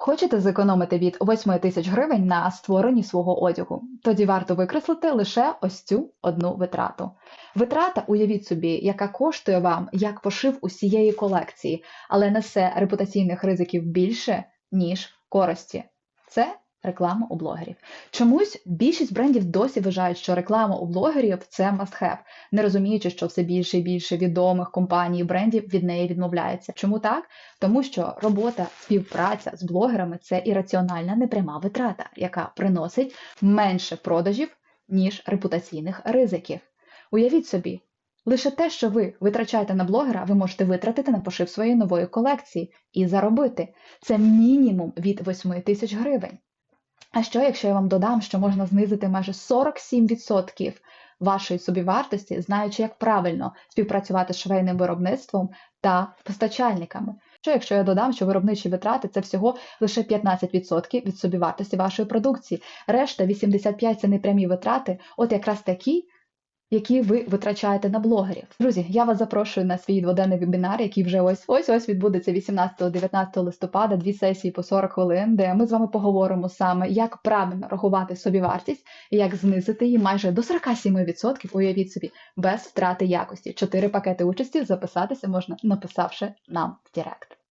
Хочете зекономити від 8 тисяч гривень на створенні свого одягу? Тоді варто викреслити лише ось цю одну витрату. Витрата, уявіть собі, яка коштує вам як пошив усієї колекції, але несе репутаційних ризиків більше, ніж користі. Це реклама у блогерів. Чомусь більшість брендів досі вважають, що реклама у блогерів це must-have, не розуміючи, що все більше і більше відомих компаній і брендів від неї відмовляється. Чому так? Тому що робота, співпраця з блогерами це ірраціональна непряма витрата, яка приносить менше продажів, ніж репутаційних ризиків. Уявіть собі, лише те, що ви витрачаєте на блогера, ви можете витратити на пошив своєї нової колекції і заробити. Це мінімум від 8 тисяч гривень. А що, якщо я вам додам, що можна знизити майже 47% вашої собівартості, знаючи, як правильно співпрацювати з швейним виробництвом та постачальниками? Що, якщо я додам, що виробничі витрати це всього лише 15% від собівартості вашої продукції, решта 85% це непрямі витрати, от якраз такі, які ви витрачаєте на блогерів. Друзі, я вас запрошую на свій дводенний вебінар, який вже ось ось ось відбудеться 18-19 листопада, дві сесії по 40 хвилин, де ми з вами поговоримо саме, як правильно рахувати собівартість і як знизити її майже до 47%, уявіть собі, без втрати якості. Чотири пакети участі записатися можна, написавши нам в Директ.